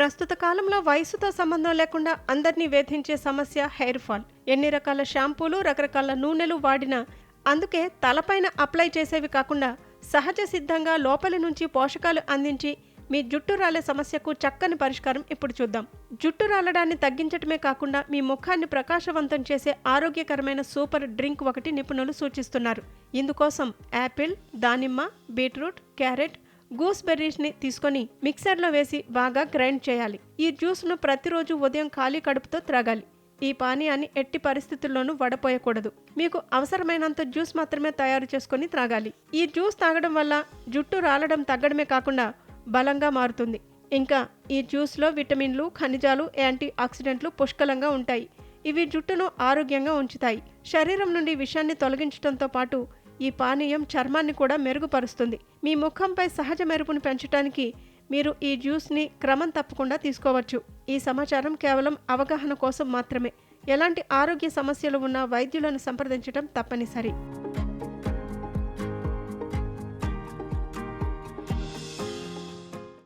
ప్రస్తుత కాలంలో వయసుతో సంబంధం లేకుండా అందరినీ వేధించే సమస్య హెయిర్ ఫాల్. ఎన్ని రకాల షాంపూలు రకరకాల నూనెలు వాడినా అందుకే తలపైన అప్లై చేసేవి కాకుండా సహజ సిద్ధంగా లోపలి నుంచి పోషకాలు అందించి మీ జుట్టు రాలే సమస్యకు చక్కని పరిష్కారం ఇప్పుడు చూద్దాం. జుట్టు రాలడాన్ని తగ్గించటమే కాకుండా మీ ముఖాన్ని ప్రకాశవంతం చేసే ఆరోగ్యకరమైన సూపర్ డ్రింక్ ఒకటి నిపుణులు సూచిస్తున్నారు. ఇందుకోసం యాపిల్ దానిమ్మ బీట్రూట్ క్యారెట్ గూస్బెర్రీస్ని తీసుకొని మిక్సర్లో వేసి బాగా గ్రైండ్ చేయాలి. ఈ జ్యూస్ను ప్రతిరోజు ఉదయం ఖాళీ కడుపుతో త్రాగాలి. ఈ పానీయాన్ని ఎట్టి పరిస్థితుల్లోనూ వడపోయకూడదు. మీకు అవసరమైనంత జ్యూస్ మాత్రమే తయారు చేసుకొని త్రాగాలి. ఈ జ్యూస్ తాగడం వల్ల జుట్టు రాలడం తగ్గడమే కాకుండా బలంగా మారుతుంది. ఇంకా ఈ జ్యూస్లో విటమిన్లు ఖనిజాలు యాంటీ ఆక్సిడెంట్లు పుష్కలంగా ఉంటాయి. ఇవి జుట్టును ఆరోగ్యంగా ఉంచుతాయి. శరీరం నుండి విషాన్ని తొలగించడంతో పాటు ఈ పానీయం చర్మాన్ని కూడా మెరుగుపరుస్తుంది. మీ ముఖంపై సహజ మెరుపును పెంచడానికి మీరు ఈ జ్యూస్ని క్రమం తప్పకుండా తీసుకోవచ్చు. ఈ సమాచారం కేవలం అవగాహన కోసం మాత్రమే. ఎలాంటి ఆరోగ్య సమస్యలు ఉన్న వైద్యులను సంప్రదించడం తప్పనిసరి.